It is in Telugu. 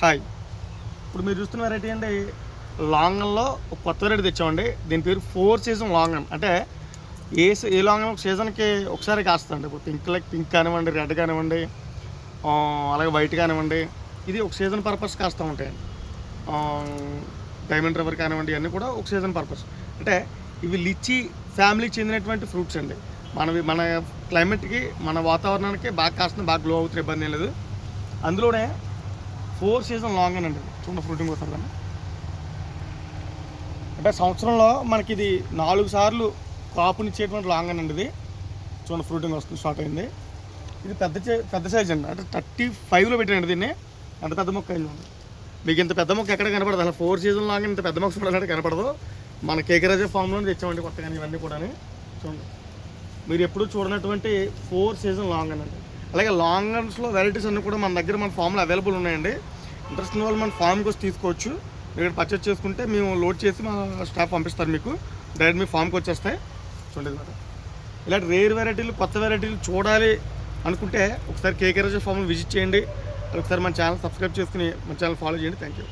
హాయ్. ఇప్పుడు మీరు చూస్తున్న వెరైటీ అండి లాంగన్లో ఒక కొత్త వెరైటీ తెచ్చామండి. దీని పేరు ఫోర్ సీజన్ లాంగన్ అంటే ఏ ఏ లాంగన్ ఒక సీజన్కి ఒకసారి కాస్తుందండి. ఇప్పుడు పింక్ లైక్ పింక్ కానివ్వండి రెడ్ కానివ్వండి అలాగే వైట్ కానివ్వండి. ఇది ఒక సీజన్ పర్పస్ కాస్తూ ఉంటాయండి. డైమండ్ రబ్బర్ కానివ్వండి ఇవన్నీ కూడా ఒక సీజన్ పర్పస్. అంటే ఇవి లిచ్చి ఫ్యామిలీకి చెందినటువంటి ఫ్రూట్స్ అండి. మనవి మన క్లైమేట్కి మన వాతావరణానికి బాగా కాస్తుంది బాగా గ్లో అవుతుంది ఇబ్బంది ఏం లేదు. అందులోనే ఫోర్ సీజన్ లాంగ్ అండి. చూడండి ఫ్రూటింగ్ వస్తుంది అంటే సంవత్సరంలో మనకి ఇది నాలుగు సార్లు కాపునిచ్చేటువంటి లాంగ్ అండి ఇది. చూడండి ఫ్రూటింగ్ వస్తుంది స్టార్ట్ అయింది. ఇది పెద్ద పెద్ద సైజ్ అండి. అంటే థర్టీ ఫైవ్లో పెట్టండి దీన్ని. అంత పెద్ద మొక్క అయింది. మీకు ఇంత పెద్ద మొక్క ఎక్కడ కనపడదు. అసలు ఫోర్ సీజన్ లాగా ఇంత పెద్ద మొక్క చూడాలంటే కనపడదు. మన కేకరాజే ఫామ్లో తెచ్చామండి కొత్తగా ఇవన్నీ కూడా చూడండి. మీరు ఎప్పుడూ చూడనటువంటి ఫోర్ సీజన్ లాంగ్ అండి. అలాగే లాంగ్ రన్స్లో వెరైటీస్ అన్నీ కూడా మన దగ్గర మన ఫామ్లో అవైలబుల్ ఉన్నాయండి. ఇంట్రెస్ట్ ఉన్న వాళ్ళు మన ఫామ్కి వచ్చి తీసుకోవచ్చు. మీరు ఇక్కడ పర్చేస్ చేసుకుంటే మేము లోడ్ చేసి మా స్టాఫ్ పంపిస్తారు మీకు. డైరెక్ట్ మీ ఫామ్కి వచ్చేస్తాయి. చూడండి మేడం ఇలాంటి రేర్ వెరైటీలు కొత్త వెరైటీలు చూడాలి అనుకుంటే ఒకసారి కేకే రాజా ఫామ్ని విజిట్ చేయండి. ఒకసారి మన ఛానల్ సబ్స్క్రైబ్ చేసుకుని మన ఛానల్ ఫాలో చేయండి. Thank you